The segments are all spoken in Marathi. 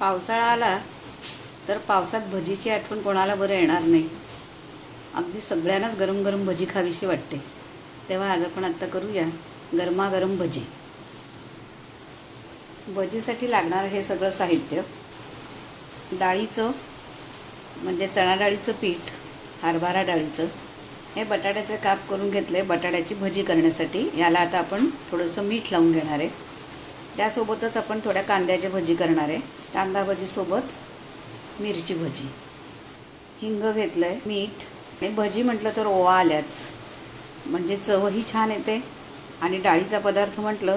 पावसाळा आला तर पावसात भजीची आठवण कोणाला बरं येणार नाही. अगदी सगळ्यांनाच गरम गरम भजी खावीशी वाटते. तेव्हा आज आपण आत्ता करूया गरमागरम भजी. भजीसाठी लागणारं हे सगळं साहित्य. डाळीचं म्हणजे चणा डाळीचं पीठ हरभरा डाळीचं हे बटाट्याचे काप करून घेतले बटाट्याची भजी करण्यासाठी. याला आता आपण थोडंसं मीठ लावून घेणार आहे. त्यासोबतच आपण थोड्या कांद्याची भजी करणार आहे. कांदा भजीसोबत मिरची भजी. हिंग घेतलं आहे मीठ. आणि भजी म्हटलं तर ओवा आल्याच. म्हणजे चवही छान येते. आणि डाळीचा पदार्थ म्हटलं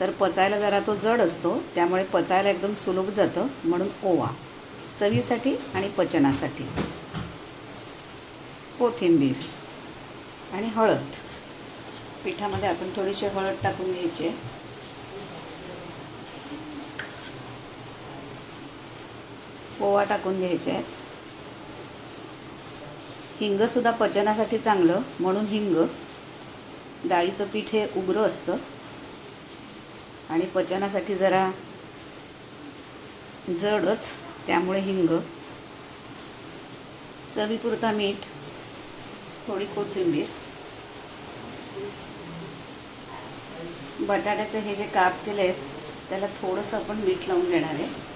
तर पचायला जरा तो जड असतो त्यामुळे पचायला एकदम सुलभ जातं म्हणून ओवा. चवीसाठी आणि पचनासाठी. कोथिंबीर आणि हळद. पिठामध्ये आपण थोडीशी हळद टाकून घ्यायची आहे. ओवा टाकून घ्यायचे आहेत. हिंगसुद्धा पचनासाठी चांगलं म्हणून हिंग. डाळीचं पीठ हे उग्र असतं. आणि पचनासाठी जरा जडच त्यामुळे हिंग. चवीपुरता मीठ थोडी कोथिंबीर. बटाट्याचे हे जे काप केले आहेत त्याला थोडंसं आपण मीठ लावून घेणार आहे.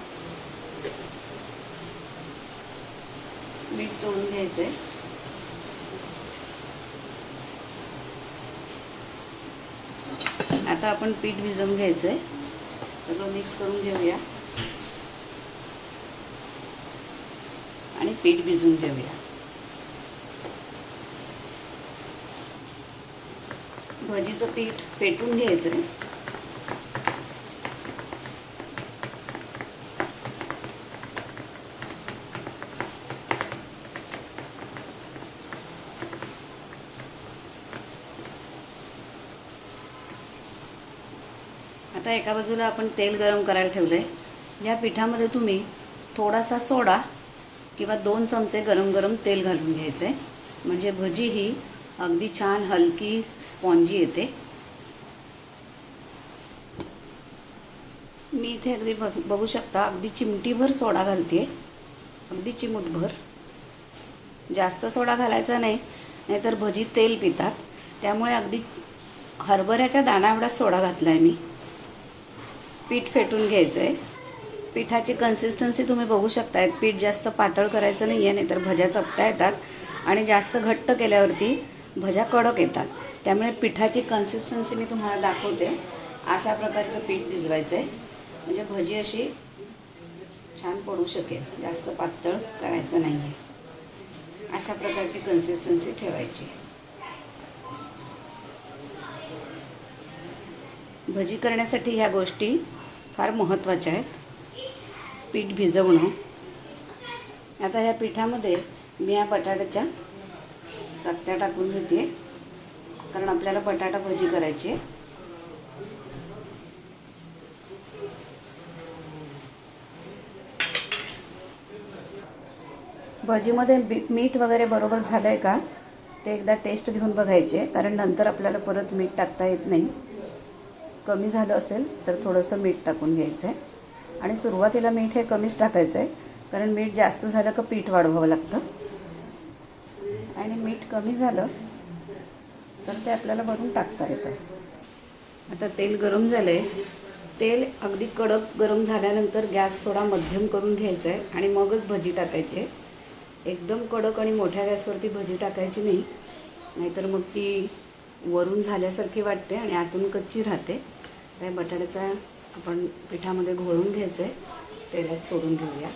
मीठ चोळून घ्यायचं आहे आता आपण पीठ भिजवून घ्यायचं आहे सगळं मिक्स करून घेऊया. आणि पीठ भिजवून घेऊया. भजीचं पीठ पेटून घ्यायचं आहे आता एका बाजूला आपण तेल गरम करायला ठेवलं आहे या पिठामध्ये तुम्ही थोडासा सोडा किंवा दोन चमचे गरम गरम तेल घालून घ्यायचे म्हणजे भजी ही अगदी छान हलकी स्पॉन्जी येते. मी इथे अगदी बघ बघू शकता अगदी चिमटीभर सोडा घालते अगदी चिमूटभर. जास्त सोडा घालायचा नाही नाहीतर भजी तेल पितात. त्यामुळे अगदी हरभऱ्याच्या दाणा एवढा सोडा घातला आहे मी. पीठ फेटून घ्यायचं आहे पिठाची कन्सिस्टन्सी तुम्ही बघू शकताय. पीठ जास्त पातळ करायचं नाही आहे नाहीतर भज्या चपटा येतात. आणि जास्त घट्ट केल्यावरती भज्या कडक येतात. त्यामुळे पिठाची कन्सिस्टन्सी मी तुम्हाला दाखवते. अशा प्रकारचं पीठ भिजवायचं आहे म्हणजे भजी अशी छान पडू शकेल. जास्त पातळ करायचं नाही आहे अशा प्रकारची कन्सिस्टन्सी ठेवायची. भजी करण्यासाठी ह्या गोष्टी फार महत्त्वाच्या आहेत. पीठ भिजवणं. आता ह्या पिठामध्ये मी या बटाट्याच्या चकत्या टाकून घेते. कारण आपल्याला बटाटा भजी करायची आहे. भजीमध्ये बी- मीठ वगैरे बरोबर झालं आहे का? ते एकदा टेस्ट घेऊन बघायचे. कारण नंतर आपल्याला परत मीठ टाकता येत नाही. कमी झालं असेल तर थोडंसं मीठ टाकून घ्यायचं आहे आणि सुरुवातीला मीठ हे कमीच टाकायचं आहे कारण मीठ जास्त झालं का पीठ वाढवावं लागतं. आणि मीठ कमी झालं तर ते आपल्याला भरून टाकता येतं. आता तेल गरम झालं आहे तेल अगदी कडक गरम झाल्यानंतर गॅस थोडा मध्यम करून घ्यायचा आहे आणि मगच भजी टाकायची आहे. एकदम कडक आणि मोठ्या गॅसवरती भजी टाकायची नाही नाहीतर मग ती वरून झाल्यासारखी वाटते आणि आतून कच्ची राहते. त्या बटाट्याचा आपण पिठामध्ये घोळून घ्यायचं आहे तेलात सोडून घेऊया.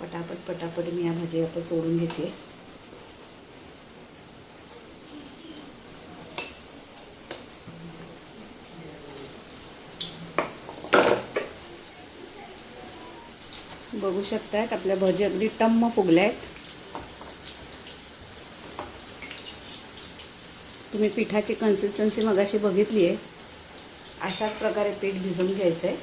पटापट पटापट मी या भाजी आता सोडून घेते. बघू शकतायत आपल्या भजी अगदी टम्म फुगल्या आहेत तुम्ही पिठाची कन्सिस्टन्सी मगाशी बघितली आहे अशाच प्रकारे पीठ भिजवून घ्यायचं आहे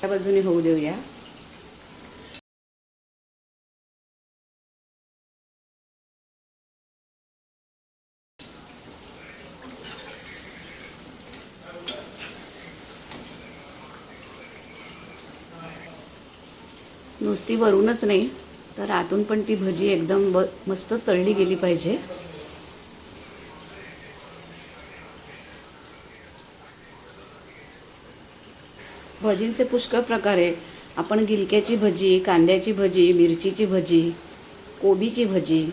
त्या बाजूने होऊ देऊया. नुसती वरूनच नाही तर आतून पण ती भजी एकदम ब मस्त तळली गेली पाहिजे. भजींचे पुष्कळ प्रकार आहे आपण गिलक्याची भजी कांद्याची भजी मिरचीची भजी कोबीची भजी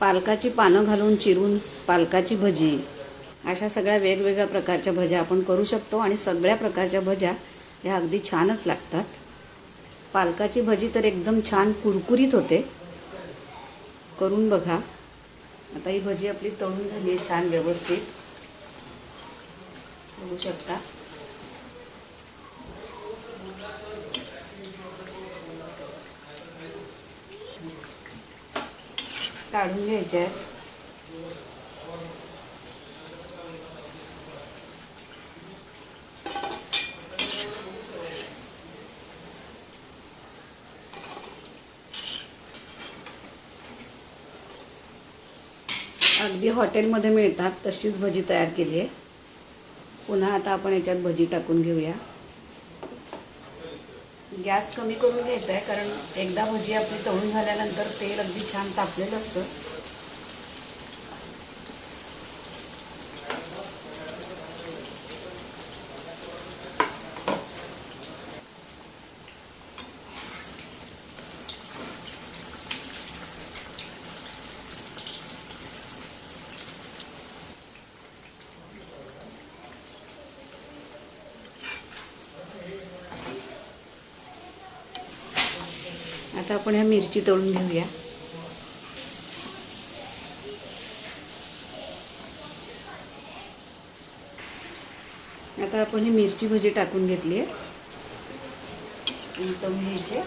पालकाची पानं घालून चिरून पालकाची भजी अशा सगळ्या वेगवेगळ्या प्रकारच्या भज्या आपण करू शकतो आणि सगळ्या प्रकारच्या भज्या ह्या अगदी छानच लागतात. पालकाची भजी तर एकदम छान कुरकुरीत होते. करून बघा. आता ही भजी आपली तळून झाली आहे छान व्यवस्थित. बघू शकता. काढून घ्यायच्या आहेत. अगदी हॉटेलमध्ये मिळतात तशीच भजी तयार केली आहे. पुन्हा आता आपण याच्यात भजी टाकून घेऊया. गॅस कमी करून घ्यायचा आहे कारण एकदा भजी आपली तळून झाल्यानंतर तेल अगदी छान तापलेलं असतं. आता आपण ह्या मिरची तळून घेऊया. आता आपण ही मिरची भजी टाकून घेतली आहे. आणि तळून घ्यायचे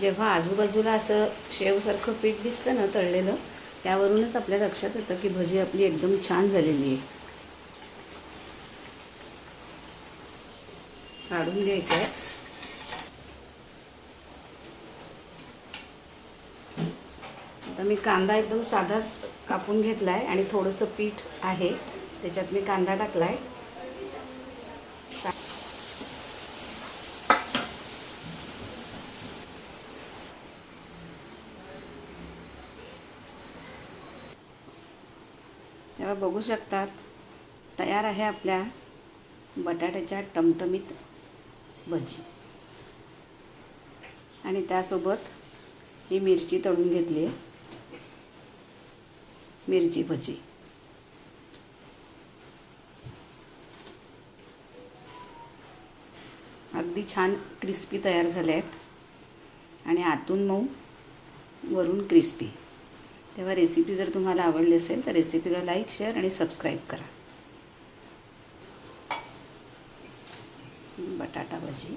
जेव्हा आजूबाजूला असं शेवसारखं पीठ दिसतं ना तळलेलं त्यावरूनच आपल्या लक्षात येतं की भजी आपली एकदम छान झालेली आहे. काढून घ्यायचं आहे. आता मी कांदा एकदम साधाच कापून घेतला आहे आणि थोडंसं पीठ आहे. त्याच्यात मी कांदा टाकला आहे तेव्हा बघू शकतात. तयार आहे आपल्या बटाट्याच्या टमटमीत भजी. आणि त्यासोबत ही मिरची तळून घेतली आहे. मिरची भजी. अगदी छान क्रिस्पी तयार झाले आहेत. आणि आतून मऊ वरून क्रिस्पी. तेव्हा रेसिपी जर तुम्हाला आवडली असेल तर रेसिपीला लाईक शेअर आणि सबस्क्राईब करा. बटाटा भजी.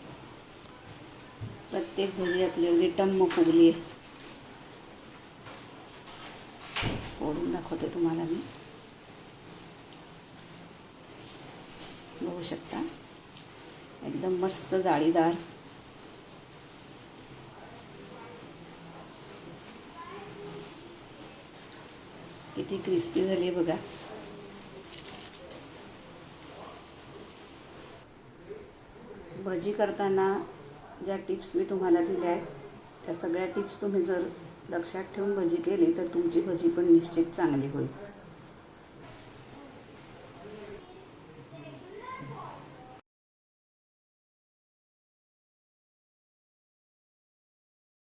प्रत्येक भजी आपली अगदी टम्म फुगली आहे. फोडून दाखवते तुम्हाला मी. बघू शकता. एकदम मस्त जाळीदार. किती क्रिस्पी झाली आहे बघा. भजी करताना ज्या टिप्स मी तुम्हाला दिल्या आहेत त्या सगळ्या टिप्स तुम्ही जर लक्षात ठेवून भजी केली तर तुमची भजी पण निश्चित चांगली होईल.